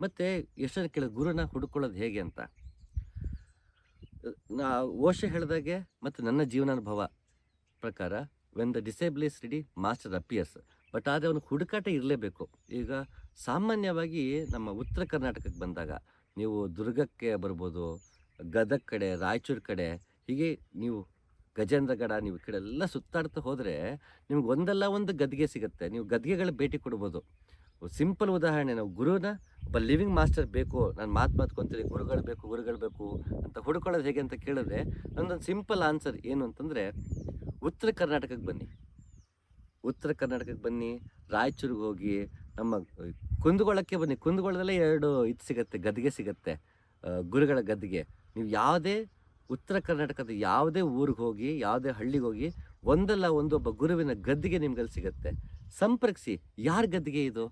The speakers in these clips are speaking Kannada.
ಮತ್ತು ಯಶನ ಜನ ಕೇಳಿದ್ರು ಗುರುನ ಹುಡುಕೊಳ್ಳೋದು ಹೇಗೆ ಅಂತ. ನಾ ಓಶ ಹೇಳಿದಾಗೆ ಮತ್ತು ನನ್ನ ಜೀವನಾನುಭವ ಪ್ರಕಾರ when the disciple is ready master appears but ಆದರೆ ಅವನು ಹುಡುಕಾಟ ಇರಲೇಬೇಕು. ಈಗ ಸಾಮಾನ್ಯವಾಗಿ ನಮ್ಮ ಉತ್ತರ ಕರ್ನಾಟಕಕ್ಕೆ ಬಂದಾಗ, ನೀವು ದುರ್ಗಕ್ಕೆ ಬರ್ಬೋದು, ಗದಗ ಕಡೆ, ರಾಯಚೂರು ಕಡೆ, ಹೀಗೆ ನೀವು ಗಜೇಂದ್ರಗಡ, ನೀವು ಈ ಕಡೆ ಎಲ್ಲ ಸುತ್ತಾಡ್ತಾ ಹೋದರೆ ನಿಮ್ಗೆ ಒಂದಲ್ಲ ಒಂದು ಗದ್ಗೆ ಸಿಗುತ್ತೆ. ನೀವು ಗದ್ಗೆಗಳ ಭೇಟಿ ಕೊಡ್ಬೋದು. ಸಿಂಪಲ್ ಉದಾಹರಣೆ, ನಾವು ಗುರುನ ಒಬ್ಬ ಲಿವಿಂಗ್ ಮಾಸ್ಟರ್ ಬೇಕು, ನಾನು ಮಾತು ಮಾತ್ಕೊಂತೀನಿ ಗುರುಗಳು ಬೇಕು ಗುರುಗಳು ಬೇಕು ಅಂತ ಹುಡ್ಕೊಳ್ಳೋದು ಹೇಗೆ ಅಂತ ಕೇಳಿದ್ರೆ ನನ್ನೊಂದು ಸಿಂಪಲ್ ಆನ್ಸರ್ ಏನು ಅಂತಂದರೆ, ಉತ್ತರ ಕರ್ನಾಟಕಕ್ಕೆ ಬನ್ನಿ. ಉತ್ತರ ಕರ್ನಾಟಕಕ್ಕೆ ಬನ್ನಿ, ರಾಯಚೂರಿಗೆ ಹೋಗಿ, ನಮ್ಮ ಕುಂದಗೋಳಕ್ಕೆ ಬನ್ನಿ. ಕುಂದಗೋಳದಲ್ಲೇ ಎರಡು ಇದು ಸಿಗುತ್ತೆ ಗದ್ದಿಗೆ ಸಿಗುತ್ತೆ ಗುರುಗಳ ಗದ್ದಿಗೆ ನೀವು ಯಾವುದೇ ಉತ್ತರ ಕರ್ನಾಟಕದ ಯಾವುದೇ ಊರಿಗೆ ಹೋಗಿ, ಯಾವುದೇ ಹಳ್ಳಿಗೆ ಹೋಗಿ, ಒಂದಲ್ಲ ಒಂದು ಒಬ್ಬ ಗುರುವಿನ ಗದ್ದಿಗೆ ನಿಮ್ಗಲ್ಲಿ ಸಿಗುತ್ತೆ. ಸಂಪರ್ಕಿಸಿ, ಯಾರ ಗದ್ದಿಗೆ ಇದು?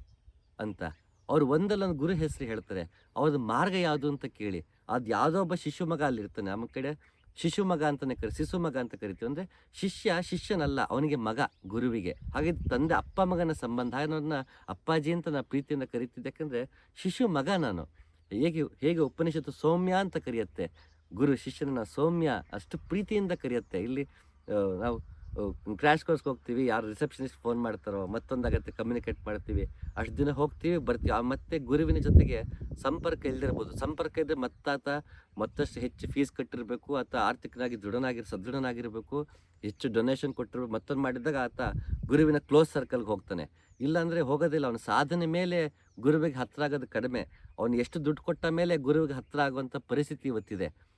ಅಂತ. ಅವ್ರು ಒಂದಲ್ಲ ಒಂದು ಗುರು ಹೆಸರು ಹೇಳ್ತಾರೆ. ಅವ್ರದ್ದು ಮಾರ್ಗ ಯಾವುದು ಅಂತ ಕೇಳಿ. ಅದು ಯಾವುದೋ ಒಬ್ಬ ಶಿಶು ಮಗ ಅಲ್ಲಿರ್ತಾನೆ. ನಮ್ಮ ಕಡೆ ಶಿಶು ಮಗ ಅಂತಲೇ ಕರಿ, ಶಿಶು ಮಗ ಅಂತ ಕರಿತೀವಿ ಅಂದರೆ ಶಿಷ್ಯ ಶಿಷ್ಯನಲ್ಲ, ಅವನಿಗೆ ಮಗ, ಗುರುವಿಗೆ. ಹಾಗೆ ತಂದೆ ಅಪ್ಪ ಮಗನ ಸಂಬಂಧ. ಅನ್ನೋದನ್ನ ಅಪ್ಪಾಜಿ ಅಂತ ನಾನು ಪ್ರೀತಿಯಿಂದ ಕರಿತಿದ್ದೆ. ಯಾಕಂದರೆ ಶಿಶು ಮಗ ನಾನು. ಹೇಗೆ ಹೇಗೆ ಉಪನಿಷತ್ತು ಸೌಮ್ಯ ಅಂತ ಕರೆಯುತ್ತೆ. ಗುರು ಶಿಷ್ಯನ ಸೌಮ್ಯ ಅಷ್ಟು ಪ್ರೀತಿಯಿಂದ ಕರೆಯುತ್ತೆ. ಇಲ್ಲಿ ನಾವು ಕ್ರ್ಯಾಶ್ ಕೋರ್ಸ್ಗೆ ಹೋಗ್ತೀವಿ, ಯಾರು ರಿಸೆಪ್ಷನಿಸ್ಟ್ ಫೋನ್ ಮಾಡ್ತಾರೋ ಮತ್ತೊಂದಾಗತ್ತೆ ಕಮ್ಯುನಿಕೇಟ್ ಮಾಡ್ತೀವಿ. ಅಷ್ಟು ದಿನ ಹೋಗ್ತೀವಿ, ಬರ್ತೀವಿ. ಮತ್ತೆ ಗುರುವಿನ ಜೊತೆಗೆ ಸಂಪರ್ಕ ಇಲ್ದಿರ್ಬೋದು. ಸಂಪರ್ಕ ಇದ್ದರೆ ಮತ್ತಾತ ಮತ್ತಷ್ಟು ಹೆಚ್ಚು ಫೀಸ್ ಕಟ್ಟಿರಬೇಕು, ಆತ ಆರ್ಥಿಕನಾಗಿ ದೃಢನಾಗಿರ್, ಸದೃಢನಾಗಿರಬೇಕು, ಹೆಚ್ಚು ಡೊನೇಷನ್ ಕೊಟ್ಟಿರ್ಬೇಕು. ಮತ್ತೊಂದು ಮಾಡಿದಾಗ ಆತ ಗುರುವಿನ ಕ್ಲೋಸ್ ಸರ್ಕಲ್ಗೆ ಹೋಗ್ತಾನೆ. ಇಲ್ಲಾಂದರೆ ಹೋಗೋದಿಲ್ಲ. ಅವನ ಸಾಧನೆ ಮೇಲೆ ಗುರುವಿಗೆ ಹತ್ತಿರ ಆಗೋದು ಕಡಿಮೆ. ಅವನು ಎಷ್ಟು ದುಡ್ಡು ಕೊಟ್ಟ ಮೇಲೆ ಗುರುವಿಗೆ ಹತ್ತಿರ ಆಗುವಂಥ ಪರಿಸ್ಥಿತಿ ಇವತ್ತಿದೆ.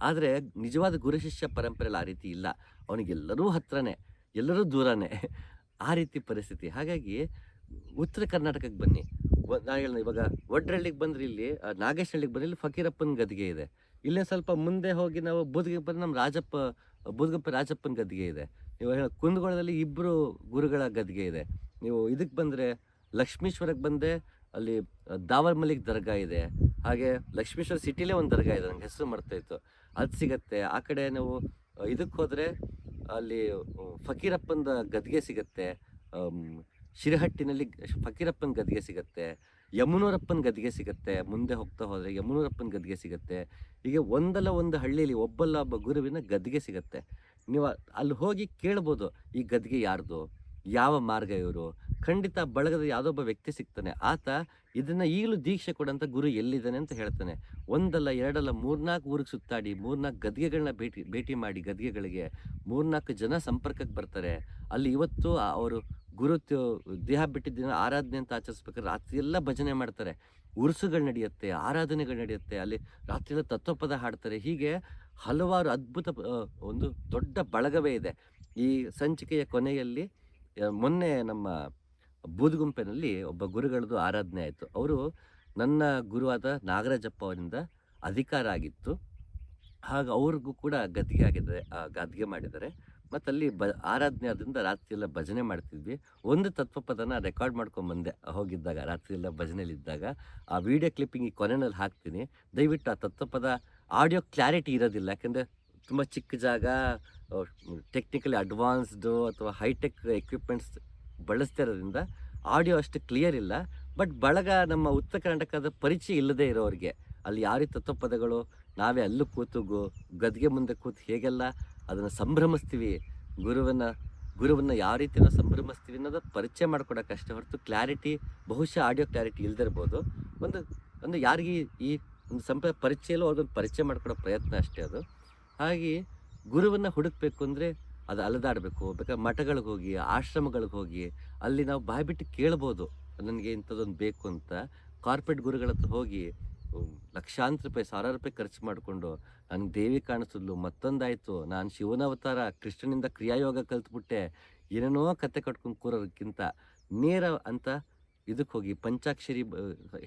ಆದರೆ ನಿಜವಾದ ಗುರುಶಿಷ್ಯ ಪರಂಪರೆಯಲ್ಲಿ ಆ ರೀತಿ ಇಲ್ಲ. ಅವನಿಗೆಲ್ಲರೂ ಹತ್ರನೇ ಎಲ್ಲರೂ ದೂರನೇ ಆ ರೀತಿ ಪರಿಸ್ಥಿತಿ. ಹಾಗಾಗಿ ಉತ್ತರ ಕರ್ನಾಟಕಕ್ಕೆ ಬನ್ನಿ. ನಾನು ನಾ ಹೇಳ ಇವಾಗ ಒಡ್ರಳ್ಳಿಗೆ ಬಂದ್ರೆ ಇಲ್ಲಿ ಆ, ನಾಗೇಶಹಳ್ಳಿಗೆ ಬಂದ್ರೆ ಇಲ್ಲಿ ಫಕೀರಪ್ಪನ ಗದ್ದಿಗೆ ಇದೆ. ಇಲ್ಲೇ ಸ್ವಲ್ಪ ಮುಂದೆ ಹೋಗಿ ನಾವು ಬೂದ್ಗೆ ನಮ್ಮ ರಾಜಪ್ಪ ಬೂದ್ಗಪ್ಪ ರಾಜಪ್ಪನ ಗದ್ದಿಗೆ ಇದೆ. ನೀವು ಹೇಳ ಕುಂದಗೋಳದಲ್ಲಿ ಇಬ್ಬರು ಗುರುಗಳ ಗದ್ದಿಗೆ ಇದೆ. ನೀವು ಇದಕ್ಕೆ ಬಂದರೆ ಲಕ್ಷ್ಮೀಶ್ವರಕ್ಕೆ ಬಂದೆ ಅಲ್ಲಿ ದಾವರ್ ಮಲಿಕ್ ದರ್ಗಾ ಇದೆ. ಹಾಗೆ ಲಕ್ಷ್ಮೀಶ್ವರ ಸಿಟಿಲೇ ಒಂದು ದರ್ಗಾ ಇದೆ ನಂಗೆ ಹೆಸರು ಮರ್ತಾ ಇತ್ತು ಅದು ಸಿಗತ್ತೆ. ಆ ಕಡೆ ನಾವು ಇದಕ್ಕೆ ಹೋದರೆ ಅಲ್ಲಿ ಫಕೀರಪ್ಪನ ಗದ್ಗೆ ಸಿಗತ್ತೆ. ಶಿರಹಟ್ಟಿನಲ್ಲಿ ಫಕೀರಪ್ಪನ ಗದ್ಗೆ ಸಿಗತ್ತೆ. ಯಮುನೂರಪ್ಪನ ಗದ್ಗೆ ಸಿಗತ್ತೆ. ಮುಂದೆ ಹೋಗ್ತಾ ಹೋದರೆ ಯಮುನೂರಪ್ಪನ ಗದ್ಗೆ ಸಿಗತ್ತೆ. ಹೀಗೆ ಒಂದಲ್ಲ ಒಂದು ಹಳ್ಳಿಯಲ್ಲಿ ಒಬ್ಬಲ್ಲ ಒಬ್ಬ ಗುರುವಿನ ಗದ್ಗೆ ಸಿಗತ್ತೆ. ನೀವು ಅಲ್ಲಿ ಹೋಗಿ ಕೇಳ್ಬೋದು, ಈ ಗದ್ಗೆ ಯಾರ್ದು? ಯಾವ ಮಾರ್ಗ ಇವರು? ಖಂಡಿತ ಬಳಗದ ಯಾವುದೊಬ್ಬ ವ್ಯಕ್ತಿ ಸಿಗ್ತಾನೆ. ಆತ ಇದನ್ನ ಈಗಲೂ ದೀಕ್ಷೆ ಕೊಡಂತ ಗುರು ಎಲ್ಲಿದ್ದಾನೆ ಅಂತ ಹೇಳ್ತಾನೆ. ಒಂದಲ್ಲ, ಎರಡಲ್ಲ ಮೂರ್ನಾಲ್ಕು ಊರಿಗೆ ಸುತ್ತಾಡಿ ಮೂರ್ನಾಲ್ಕು ಗದ್ಗೆಗಳನ್ನ ಭೇಟಿ ಭೇಟಿ ಮಾಡಿ ಗದ್ಗೆಗಳಿಗೆ ಮೂರ್ನಾಲ್ಕು ಜನ ಸಂಪರ್ಕಕ್ಕೆ ಬರ್ತಾರೆ. ಅಲ್ಲಿ ಇವತ್ತು ಅವರು ಗುರು ದೇಹ ಬಿಟ್ಟಿದ್ದ ದಿನ ಆರಾಧನೆ ಅಂತ ಆಚರಿಸ್ಬೇಕಾದ್ರೆ ರಾತ್ರಿ ಎಲ್ಲ ಭಜನೆ ಮಾಡ್ತಾರೆ. ಉರುಸುಗಳು ನಡೆಯುತ್ತೆ, ಆರಾಧನೆಗಳು ನಡೆಯುತ್ತೆ, ಅಲ್ಲಿ ರಾತ್ರಿ ಎಲ್ಲ ತತ್ವಪದ ಹಾಡ್ತಾರೆ. ಹೀಗೆ ಹಲವಾರು ಅದ್ಭುತ ಒಂದು ದೊಡ್ಡ ಬಳಗವೇ ಇದೆ. ಈ ಸಂಚಿಕೆಯ ಕೊನೆಯಲ್ಲಿ ಮೊನ್ನೆ ನಮ್ಮ ಬೂದುಗುಂಪೆನಲ್ಲಿ ಒಬ್ಬ ಗುರುಗಳದ್ದು ಆರಾಧನೆ ಆಯಿತು. ಅವರು ನನ್ನ ಗುರುವಾದ ನಾಗರಾಜಪ್ಪ ಅವರಿಂದ ಅಧಿಕಾರ ಆಗಿತ್ತು. ಹಾಗೆ ಅವ್ರಿಗೂ ಕೂಡ ಗದ್ದಿಗೆ ಆಗಿದ್ದಾರೆ ಗದ್ದಿಗೆ ಮಾಡಿದ್ದಾರೆ. ಮತ್ತು ಅಲ್ಲಿ ಬ ಆರಾಧನೆ ಆದ್ದರಿಂದ ರಾತ್ರಿ ಎಲ್ಲ ಭಜನೆ ಮಾಡ್ತಿದ್ವಿ. ಒಂದು ತತ್ವಪದನ ರೆಕಾರ್ಡ್ ಮಾಡ್ಕೊಂಬಂದೆ ಹೋಗಿದ್ದಾಗ ರಾತ್ರಿ ಎಲ್ಲ ಭಜನೆಯಲ್ಲಿದ್ದಾಗ ಆ ವಿಡಿಯೋ ಕ್ಲಿಪ್ಪಿಂಗ್ ಈ ಕೊನೆಯಲ್ಲಿ ಹಾಕ್ತೀನಿ. ದಯವಿಟ್ಟು ಆ ತತ್ವಪದ ಆಡಿಯೋ ಕ್ಲಾರಿಟಿ ಇರೋದಿಲ್ಲ. ಯಾಕೆಂದರೆ ತುಂಬ ಚಿಕ್ಕ ಜಾಗ ಟೆಕ್ನಿಕಲಿ ಅಡ್ವಾನ್ಸ್ಡು ಅಥವಾ ಹೈಟೆಕ್ ಎಕ್ವಿಪ್ಮೆಂಟ್ಸ್ ಬಳಸ್ತಾ ಇರೋದ್ರಿಂದ ಆಡಿಯೋ ಅಷ್ಟು ಕ್ಲಿಯರ್ ಇಲ್ಲ ಬಟ್ ಬಳಗ ನಮ್ಮ ಉತ್ತರ ಕರ್ನಾಟಕದ ಪರಿಚಯ ಇಲ್ಲದೆ ಇರೋರಿಗೆ, ಅಲ್ಲಿ ಯಾವ ರೀತಿ ತತ್ವಪದಗಳು, ನಾವೇ ಅಲ್ಲೂ ಕೂತು ಗೋ, ಗದ್ಗೆ ಮುಂದೆ ಕೂತು ಹೇಗೆಲ್ಲ ಅದನ್ನು ಸಂಭ್ರಮಿಸ್ತೀವಿ, ಗುರುವನ್ನ, ಗುರುವನ್ನು ಯಾವ ರೀತಿ ನಾವು ಸಂಭ್ರಮಿಸ್ತೀವಿ ಅನ್ನೋದು ಪರಿಚಯ ಮಾಡ್ಕೊಡೋಕೆ ಅಷ್ಟೇ ಹೊರತು ಕ್ಲಾರಿಟಿ ಬಹುಶಃ ಆಡಿಯೋ ಕ್ಲಾರಿಟಿ ಇಲ್ದಿರ್ಬೋದು ಒಂದು ಒಂದು ಯಾರಿಗೆ ಈ ಒಂದು ಸಂಪ, ಪರಿಚಯ ಅವ್ರಿಗೊಂದು ಪರಿಚಯ ಮಾಡ್ಕೊಡೋ ಪ್ರಯತ್ನ ಅಷ್ಟೇ ಅದು. ಹಾಗೆ ಗುರುವನ್ನು ಹುಡುಕ್ಬೇಕು ಅಂದರೆ ಅದು ಅಲೆದಾಡಬೇಕು. ಬೇಕಾದ್ರೆ ಮಠಗಳಿಗೆ ಹೋಗಿ, ಆಶ್ರಮಗಳಿಗೆ ಹೋಗಿ, ಅಲ್ಲಿ ನಾವು ಬಾಯಿ ಬಿಟ್ಟು ಕೇಳ್ಬೋದು. ನನಗೆ ಇಂಥದ್ದೊಂದು ಬೇಕು ಅಂತ. ಕಾರ್ಪೊರೇಟ್ ಗುರುಗಳ ಹತ್ರ ಹೋಗಿ ಲಕ್ಷಾಂತರ ರೂಪಾಯಿ, ಸಾವಿರಾರು ರೂಪಾಯಿ ಖರ್ಚು ಮಾಡಿಕೊಂಡು ನನಗೆ ದೇವಿ ಕಾಣಿಸಿದ್ಲು, ಮತ್ತೊಂದಾಯಿತು. ನಾನು ಶಿವನ ಅವತಾರ ಕೃಷ್ಣನಿಂದ ಕ್ರಿಯಾಯೋಗ ಕಲ್ತ್ಬಿಟ್ಟೆ. ಏನೇನೋ ಕತೆ ಕಟ್ಕೊಂಡು ಕೂರೋದಕ್ಕಿಂತ ನೇರ ಅಂತ ಇದಕ್ಕೆ ಹೋಗಿ ಪಂಚಾಕ್ಷರಿ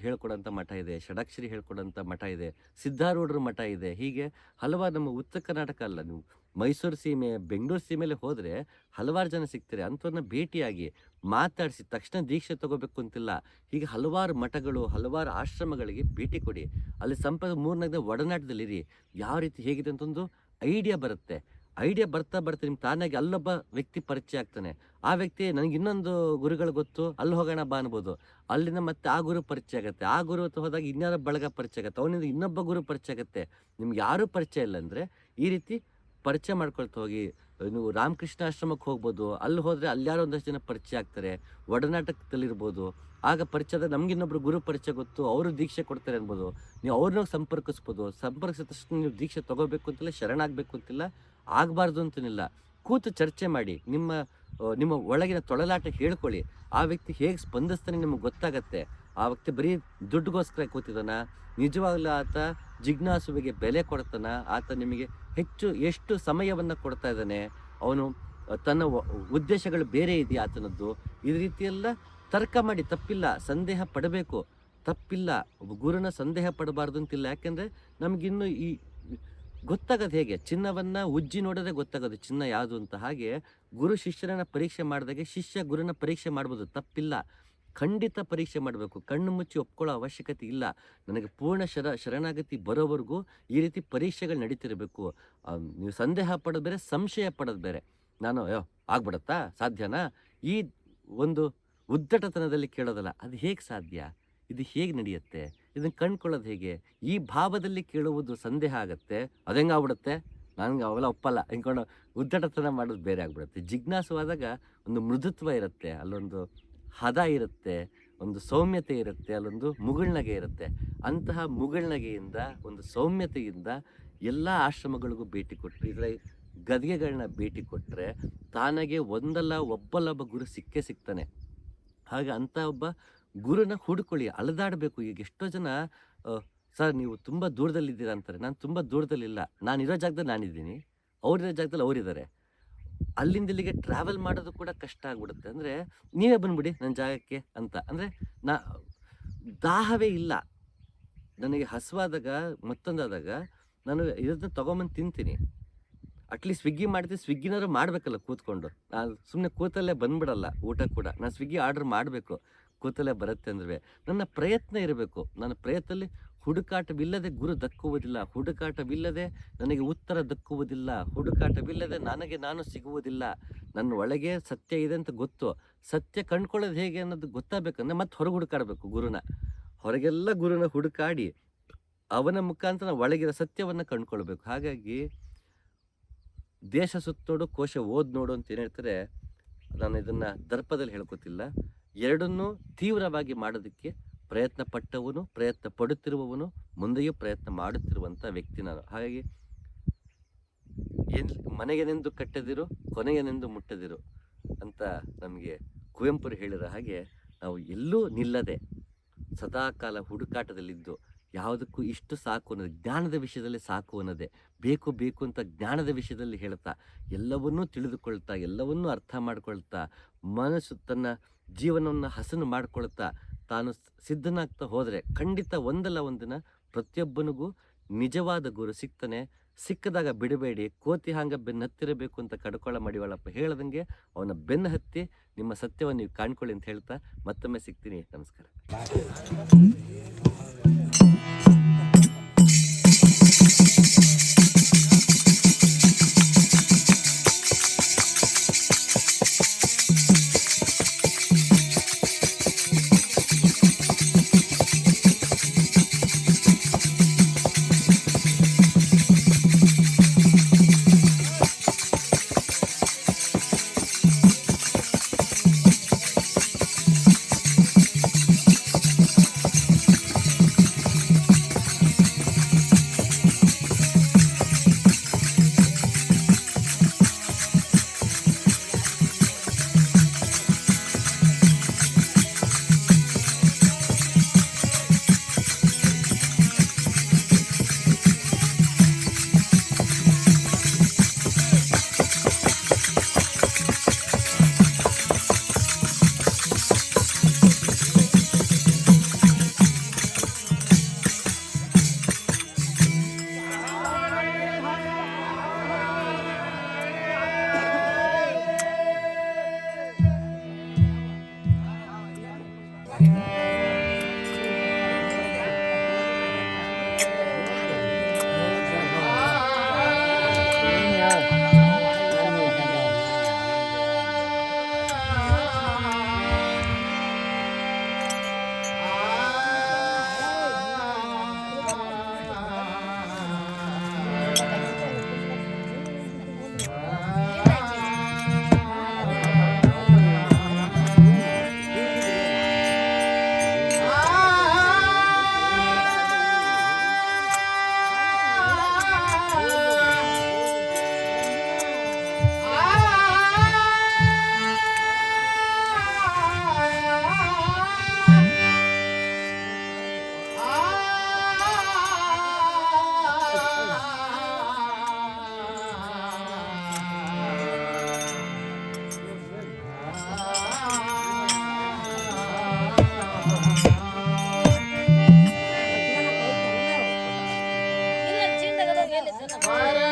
ಹೇಳ್ಕೊಡೋಂಥ ಮಠ ಇದೆ, ಷಡಾಕ್ಷರಿ ಹೇಳ್ಕೊಡೋಂಥ ಮಠ ಇದೆ, ಸಿದ್ಧಾರೂಢರ ಮಠ ಇದೆ. ಹೀಗೆ ಹಲವಾರು ನಮ್ಮ ಉತ್ತರ ಕರ್ನಾಟಕ ಅಲ್ಲ ನೀವು. ಮೈಸೂರು ಸೀಮೆ, ಬೆಂಗಳೂರು ಸೀಮೆಯಲ್ಲಿ ಹೋದರೆ ಹಲವಾರು ಜನ ಸಿಗ್ತಾರೆ. ಅಂಥವ್ರನ್ನ ಭೇಟಿಯಾಗಿ ಮಾತಾಡಿಸಿ ತಕ್ಷಣ ದೀಕ್ಷೆ ತಗೋಬೇಕು ಅಂತಿಲ್ಲ. ಹೀಗೆ ಹಲವಾರು ಮಠಗಳು, ಹಲವಾರು ಆಶ್ರಮಗಳಿಗೆ ಭೇಟಿ ಕೊಡಿ. ಅಲ್ಲಿ ಸಂಪದ ಮೂರನೇದ ಒಡನಾಟದಲ್ಲಿರಿ. ಯಾವ ರೀತಿ ಹೇಗಿದೆ ಅಂತ ಒಂದು ಐಡಿಯಾ ಬರುತ್ತೆ. ಐಡಿಯಾ ಬರ್ತಾ ಬರ್ತಾ ನಿಮ್ಗೆ ತಾನಾಗಿ ಅಲ್ಲೊಬ್ಬ ವ್ಯಕ್ತಿ ಪರಿಚಯ ಆಗ್ತಾನೆ. ಆ ವ್ಯಕ್ತಿ ನನಗೆ ಇನ್ನೊಂದು ಗುರುಗಳು ಗೊತ್ತು, ಅಲ್ಲಿ ಹೋಗೋಣ ಬಾ ಅನ್ಬೋದು. ಅಲ್ಲಿಂದ ಮತ್ತೆ ಆ ಗುರು ಪರಿಚಯ ಆಗುತ್ತೆ. ಆ ಗುರು ಹತ್ರ ಹೋದಾಗ ಇನ್ಯಾರ ಬಳಗ ಪರಿಚಯ ಆಗುತ್ತೆ. ಅವನಿಂದ ಇನ್ನೊಬ್ಬ ಗುರು ಪರಿಚಯ ಆಗುತ್ತೆ. ನಿಮ್ಗೆ ಯಾರೂ ಪರಿಚಯ ಇಲ್ಲ ಅಂದರೆ ಈ ರೀತಿ ಪರಿಚಯ ಮಾಡ್ಕೊಳ್ತಾ ಹೋಗಿ. ನೀವು ರಾಮಕೃಷ್ಣ ಆಶ್ರಮಕ್ಕೆ ಹೋಗ್ಬೋದು. ಅಲ್ಲಿ ಹೋದರೆ ಅಲ್ಲಾರೋ ಒಂದಷ್ಟು ಜನ ಪರಿಚಯ ಆಗ್ತಾರೆ. ಒಡನಾಟಕದಲ್ಲಿರ್ಬೋದು. ಆಗ ಪರಿಚಯದ ನಮಗಿನ್ನೊಬ್ರು ಗುರು ಪರಿಚಯ ಗೊತ್ತು. ಅವರು ದೀಕ್ಷೆ ಕೊಡ್ತಾರೆ ಅನ್ಬೋದು. ನೀವು ಅವ್ರನ್ನ ಸಂಪರ್ಕಿಸ್ಬೋದು. ಸಂಪರ್ಕಿಸಿದ ತಕ್ಷಣ ನೀವು ದೀಕ್ಷೆ ತಗೋಬೇಕು ಅಂತಿಲ್ಲ, ಶರಣಾಗಬೇಕು ಅಂತಿಲ್ಲ. ಆಗಬಾರ್ದು ಅಂತನಿಲ್ಲ. ಕೂತು ಚರ್ಚೆ ಮಾಡಿ, ನಿಮ್ಮ ನಿಮ್ಮ ಒಳಗಿನ ತೊಳಲಾಟ ಹೇಳ್ಕೊಳ್ಳಿ. ಆ ವ್ಯಕ್ತಿ ಹೇಗೆ ಸ್ಪಂದಿಸ್ತಾನೆ ನಿಮಗೆ ಗೊತ್ತಾಗತ್ತೆ. ಆ ವ್ಯಕ್ತಿ ಬರೀ ದುಡ್ಡುಗೋಸ್ಕರ ಕೂತಿದ್ದಾನ, ನಿಜವಾಗ್ಲೂ ಆತ ಜಿಜ್ಞಾಸುವಿಗೆ ಬೆಲೆ ಕೊಡ್ತಾನ, ಆತ ನಿಮಗೆ ಹೆಚ್ಚು ಎಷ್ಟು ಸಮಯವನ್ನು ಕೊಡ್ತಾ ಇದ್ದಾನೆ, ಅವನು ತನ್ನ ಉದ್ದೇಶಗಳು ಬೇರೆ ಇದೆಯಾ ಆತನದ್ದು? ಈ ರೀತಿಯೆಲ್ಲ ತರ್ಕ ಮಾಡಿ, ತಪ್ಪಿಲ್ಲ, ಸಂದೇಹ ಪಡಬೇಕು. ತಪ್ಪಿಲ್ಲ, ಗುರುನ ಸಂದೇಹ ಪಡಬಾರ್ದು ಅಂತಿಲ್ಲ. ಯಾಕೆಂದರೆ ನಮಗಿನ್ನು ಈ ಗೊತ್ತಾಗೋದು ಹೇಗೆ? ಚಿನ್ನವನ್ನ ಉಜ್ಜಿ ನೋಡಿದ್ರೆ ಗೊತ್ತಾಗೋದು ಚಿನ್ನ ಯಾವುದು ಅಂತ. ಹಾಗೆ ಗುರು ಶಿಷ್ಯರನ್ನ ಪರೀಕ್ಷೆ ಮಾಡಿದಾಗ ಶಿಷ್ಯ ಗುರುನ ಪರೀಕ್ಷೆ ಮಾಡ್ಬೋದು, ತಪ್ಪಿಲ್ಲ. ಖಂಡಿತ ಪರೀಕ್ಷೆ ಮಾಡಬೇಕು. ಕಣ್ಣು ಮುಚ್ಚಿ ಒಪ್ಕೊಳ್ಳೋ ಅವಶ್ಯಕತೆ ಇಲ್ಲ. ನನಗೆ ಪೂರ್ಣ ಶರ, ಶರಣಾಗತಿ ಬರೋವರೆಗೂ ಈ ರೀತಿ ಪರೀಕ್ಷೆಗಳು ನಡೀತಿರಬೇಕು. ನೀವು ಸಂದೇಹ ಪಡೋದು ಬೇರೆ, ಸಂಶಯ ಪಡೋದು ಬೇರೆ. ನಾನು, ಅಯ್ಯೋ, ಆಗ್ಬಿಡತ್ತಾ? ಸಾಧ್ಯನಾ? ಈ ಒಂದು ಉದ್ದಟತನದಲ್ಲಿ ಕೇಳೋದಲ್ಲ, ಅದು ಹೇಗೆ ಸಾಧ್ಯ? ಇದು ಹೇಗೆ ನಡೆಯುತ್ತೆ? ಇದನ್ನು ಕಂಡ್ಕೊಳ್ಳೋದು ಹೇಗೆ? ಈ ಭಾವದಲ್ಲಿ ಕೇಳುವುದು ಸಂದೇಹ ಆಗುತ್ತೆ ಅದು ಹೆಂಗೆ ಆಗ್ಬಿಡುತ್ತೆ? ನನಗೆ ಅವೆಲ್ಲ ಒಪ್ಪಲ್ಲ. ಹಿಂಕೊಂಡು ಉದ್ದಟತನ ಮಾಡೋದು ಬೇರೆ ಆಗ್ಬಿಡುತ್ತೆ. ಜಿಜ್ಞಾಸವಾದಾಗ ಒಂದು ಮೃದುತ್ವ ಇರುತ್ತೆ, ಅಲ್ಲೊಂದು ಹದ ಇರುತ್ತೆ, ಒಂದು ಸೌಮ್ಯತೆ ಇರುತ್ತೆ, ಅಲ್ಲೊಂದು ಮುಗುಳ್ನಗೆ ಇರುತ್ತೆ. ಅಂತಹ ಮುಗುಳ್ನಗೆಯಿಂದ, ಒಂದು ಸೌಮ್ಯತೆಯಿಂದ ಎಲ್ಲ ಆಶ್ರಮಗಳಿಗೂ ಭೇಟಿ ಕೊಟ್ಟರು ಇದರ ಗದಿಗೆಗಳನ್ನ ಭೇಟಿ ಕೊಟ್ಟರೆ ತಾನಾಗೆ ಒಂದಲ್ಲ ಒಬ್ಬಲ್ಲೊಬ್ಬ ಗುರು ಸಿಕ್ಕೇ ಸಿಗ್ತಾನೆ. ಹಾಗೆ ಅಂಥ ಒಬ್ಬ ಗುರುನ ಹುಡ್ಕೊಳ್ಳಿ, ಅಲೆದಾಡಬೇಕು. ಈಗ ಎಷ್ಟೋ ಜನ ಸರ್ ನೀವು ತುಂಬ ದೂರದಲ್ಲಿದ್ದೀರಾ ಅಂತಾರೆ. ನಾನು ತುಂಬ ದೂರದಲ್ಲಿಲ್ಲ. ನಾನಿರೋ ಜಾಗದಲ್ಲಿ ನಾನಿದ್ದೀನಿ. ಅವರಿರೋ ಜಾಗದಲ್ಲಿ ಅವರಿದ್ದಾರೆ ಅಲ್ಲಿಂದ ಇಲ್ಲಿಗೆ ಟ್ರಾವೆಲ್ ಮಾಡೋದು ಕೂಡ ಕಷ್ಟ ಆಗ್ಬಿಡುತ್ತೆ. ಅಂದರೆ ನೀವೇ ಬಂದ್ಬಿಡಿ ನನ್ನ ಜಾಗಕ್ಕೆ ಅಂತ. ಅಂದರೆ ನಾ, ದಾಹವೇ ಇಲ್ಲ. ನನಗೆ ಹಸುವಾದಾಗ, ಮತ್ತೊಂದಾದಾಗ, ನಾನು ಇದನ್ನ ತೊಗೊಂಬಂದು ತಿಂತೀನಿ. ಅಟ್ಲೀಸ್ಟ್ ಸ್ವಿಗ್ಗಿ ಮಾಡ್ತೀನಿ. ಸ್ವಿಗ್ಗಿನಾದ್ರು ಮಾಡಬೇಕಲ್ಲ ಕೂತ್ಕೊಂಡು. ನಾನು ಸುಮ್ಮನೆ ಕೂತಲ್ಲೇ ಬಂದ್ಬಿಡಲ್ಲ. ಊಟ ಕೂಡ. ನಾನು ಸ್ವಿಗ್ಗಿ ಆರ್ಡ್ರ್ ಮಾಡಬೇಕು. ಕೂತಲ್ಲೇ ಬರುತ್ತೆ ಅಂದ್ರೆ ನನ್ನ ಪ್ರಯತ್ನ ಇರಬೇಕು. ನನ್ನ ಪ್ರಯತ್ನದಲ್ಲಿ ಹುಡುಕಾಟವಿಲ್ಲದೆ ಗುರು ದಕ್ಕುವುದಿಲ್ಲ. ಹುಡುಕಾಟವಿಲ್ಲದೆ ನನಗೆ ಉತ್ತರ ದಕ್ಕುವುದಿಲ್ಲ. ಹುಡುಕಾಟವಿಲ್ಲದೆ ನನಗೆ ನಾನು ಸಿಗುವುದಿಲ್ಲ. ನನ್ನ ಒಳಗೆ ಸತ್ಯ ಇದೆ ಅಂತ ಗೊತ್ತು. ಸತ್ಯ ಕಂಡ್ಕೊಳ್ಳೋದು ಹೇಗೆ ಅನ್ನೋದು ಗೊತ್ತಾಗಬೇಕಂದ್ರೆ ಮತ್ತೆ ಹೊರಗೆ ಹುಡುಕಾಡಬೇಕು ಗುರುನ. ಹೊರಗೆಲ್ಲ ಗುರುನ ಹುಡುಕಾಡಿ ಅವನ ಮುಖಾಂತರ ಒಳಗಿರೋ ಸತ್ಯವನ್ನು ಕಂಡ್ಕೊಳ್ಬೇಕು. ಹಾಗಾಗಿ ದೇಶ ಸುತ್ತೋಡು, ಕೋಶ ಓದ್ ನೋಡು ಅಂತ ಏನು ಹೇಳ್ತಾರೆ? ನಾನು ಇದನ್ನ ದರ್ಪದಲ್ಲಿ ಹೇಳ್ಕೊತಿಲ್ಲ. ಎರಡನ್ನೂ ತೀವ್ರವಾಗಿ ಮಾಡೋದಕ್ಕೆ ಪ್ರಯತ್ನ ಪಟ್ಟವನು ಪ್ರಯತ್ನ ಪಡುತ್ತಿರುವವನು ಮುಂದೆಯೂ ಪ್ರಯತ್ನ ಮಾಡುತ್ತಿರುವಂಥ ವ್ಯಕ್ತಿ ನಾನು. ಹಾಗಾಗಿ ಎಲ್ ಮನೆಗೆನೆಂದು ಕಟ್ಟದಿರು ಕೊನೆಗೆನೆಂದು ಮುಟ್ಟದಿರು ಅಂತ ನಮಗೆ ಕುವೆಂಪುರು ಹೇಳಿದ ಹಾಗೆ ನಾವು ಎಲ್ಲೂ ನಿಲ್ಲದೆ ಸದಾಕಾಲ ಹುಡುಕಾಟದಲ್ಲಿದ್ದು ಯಾವುದಕ್ಕೂ ಇಷ್ಟು ಸಾಕು ಅನ್ನೋದು, ಜ್ಞಾನದ ವಿಷಯದಲ್ಲಿ ಸಾಕು ಅನ್ನೋದೇ. ಬೇಕು ಬೇಕು ಅಂತ ಜ್ಞಾನದ ವಿಷಯದಲ್ಲಿ ಹೇಳ್ತಾ, ಎಲ್ಲವನ್ನೂ ತಿಳಿದುಕೊಳ್ತಾ, ಎಲ್ಲವನ್ನೂ ಅರ್ಥ ಮಾಡಿಕೊಳ್ತಾ, ಮನಸ್ಸು ತನ್ನ ಜೀವನವನ್ನು ಹಸನು ಮಾಡಿಕೊಳ್ತಾ, ತಾನು ಸಿದ್ಧನಾಗ್ತಾ ಹೋದರೆ ಖಂಡಿತ ಒಂದಲ್ಲ ಒಂದಿನ ಪ್ರತಿಯೊಬ್ಬನಿಗೂ ನಿಜವಾದ ಗುರು ಸಿಗ್ತಾನೆ. ಸಿಕ್ಕದಾಗ ಬಿಡಬೇಡಿ, ಕೋತಿ ಹಾಂಗ ಬೆನ್ನು ಹತ್ತಿರಬೇಕು ಅಂತ ಕಡ್ಕೊಳ್ಳ ಮಡಿವಾಳಪ್ಪ ಹೇಳ್ದಂಗೆ ಅವನ ಬೆನ್ನು ಹತ್ತಿ ನಿಮ್ಮ ಸತ್ಯವನ್ನು ನೀವು ಕಾಣ್ಕೊಳ್ಳಿ ಅಂತ ಹೇಳ್ತಾ ಮತ್ತೊಮ್ಮೆ ಸಿಗ್ತೀನಿ. ನಮಸ್ಕಾರ. Yes.